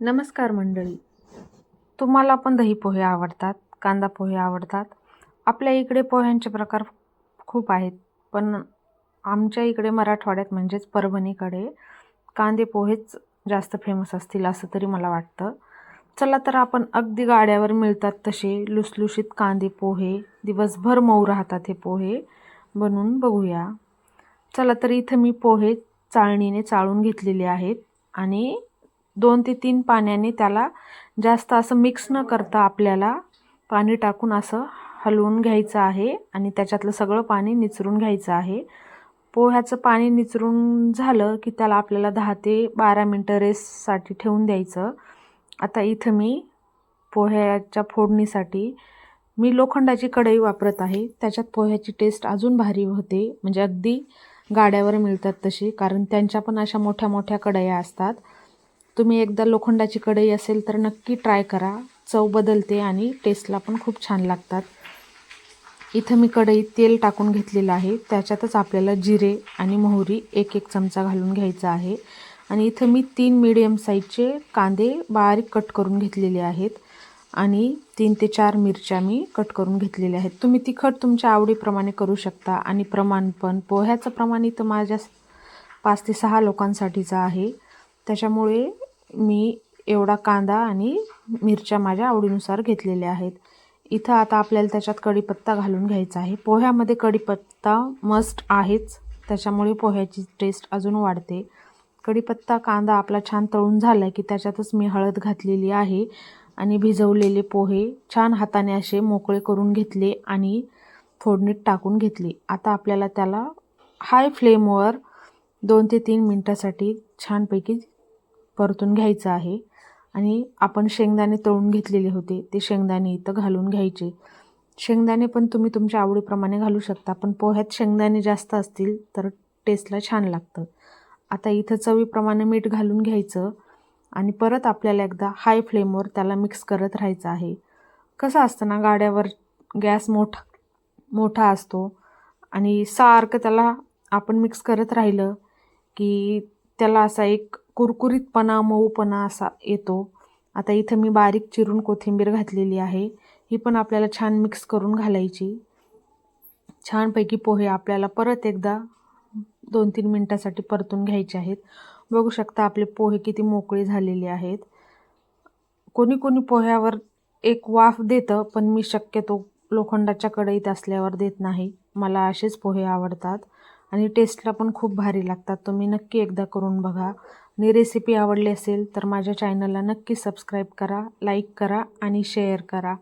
नमस्कार मंडळी. तुम्हाला पण दही पोहे आवडतात कांदा पोहे आवडतात. आपल्या इकडे पोह्यांचे प्रकार खूप आहेत पण आमच्या इकडे मराठवाड्यात म्हणजेच परभणीकडे कांदे पोहेच जास्त फेमस असतील असं तरी मला वाटतं. चला तर आपण अगदी गाड्यावर मिळतात तसे लुसलुशीत कांदे पोहे दिवसभर मऊ राहतात हे पोहे बनवून बघूया. चला तर इथं मी पोहे चाळणीने चाळून घेतलेले आहेत आणि दोन ते तीन पाण्याने त्याला जास्त असं मिक्स न करता आपल्याला पाणी टाकून असं हलवून घ्यायचं आहे आणि त्याच्यातलं सगळं पाणी निचरून घ्यायचं आहे. पोह्याचं पाणी निचरून झालं की त्याला आपल्याला दहा ते बारा मिनटं रेससाठी ठेवून द्यायचं. आता इथं मी पोह्याच्या फोडणीसाठी मी लोखंडाची कढई वापरत आहे. त्याच्यात पोह्याची टेस्ट अजून भारी होते. म्हणजे अगदी गाड्यावर मिळतात तशी कारण त्यांच्या पण अशा मोठ्या मोठ्या कढया असतात. तुम्ही एकदा लोखंडाची कढई असेल तर नक्की ट्राय करा. चव बदलते आणि टेस्टला पण खूप छान लागतात. इथं मी कढईत तेल टाकून घेतलेलं आहे. त्याच्यातच आपल्याला जिरे आणि मोहरी एक एक चमचा घालून घ्यायचा आहे. आणि इथं मी तीन मीडियम साईजचे कांदे बारीक कट करून घेतलेले आहेत. आणि तीन ते चार मिरच्या मी कट करून घेतलेल्या आहेत. तुम्ही तिखट तुमच्या आवडीप्रमाणे करू शकता आणि प्रमाण पण. पोह्याचं प्रमाण इथं माझ्या पाच ते सहा लोकांसाठीचं आहे. त्याच्यामुळे मी एवढा कांदा आणि मिरच्या माझ्या आवडीनुसार घेतलेल्या आहेत. इथं आता आपल्याला त्याच्यात कढीपत्ता घालून घ्यायचा आहे. पोह्यामध्ये कढीपत्ता मस्ट आहेच. त्याच्यामुळे पोह्याची टेस्ट अजून वाढते. कढीपत्ता कांदा आपला छान तळून झाला की त्याच्यातच मी हळद घातलेली आहे आणि भिजवलेले पोहे छान हाताने असे मोकळे करून घेतले आणि फोडणीत टाकून घेतले. आता आपल्याला त्याला हाय फ्लेमवर दोन ते तीन मिनटासाठी छानपैकी परतून घ्यायचं आहे. आणि आपण शेंगदाणे तळून घेतलेले होते ते शेंगदाणे इथं घालून घ्यायचे. शेंगदाणे पण तुम्ही तुमच्या आवडीप्रमाणे घालू शकता पण पोह्यात शेंगदाणे जास्त असतील तर टेस्टला छान लागतं. आता इथं चवीप्रमाणे मीठ घालून घ्यायचं आणि परत आपल्याला एकदा हाय फ्लेमवर त्याला मिक्स करत राहायचं आहे. कसं असतं ना गाड्यावर गॅस मोठा मोठा असतो आणि सारखं त्याला आपण मिक्स करत राहिलं की त्याला असा एक कुरकुरीतपणा मऊपणा असा येतो. आता इथं मी बारीक चिरून कोथिंबीर घातलेली आहे. ही पण आपल्याला छान मिक्स करून घालायची. छानपैकी पोहे आपल्याला परत एकदा दोन तीन मिनटासाठी परतून घ्यायचे आहेत. बघू शकता आपले पोहे किती मोकळे झालेले आहेत. कोणी कोणी पोह्यावर एक वाफ देतं पण मी शक्यतो लोखंडाच्या कढईत असल्यावर देत नाही. मला असेच पोहे आवडतात. आणि टेस्टला पण खूप भारी लागतात. तुम्ही नक्की एकदा करून बघा. आणि रेसिपी आवडली असेल तर माझ्या चॅनलला नक्की सबस्क्राईब करा लाईक करा आणि शेअर करा.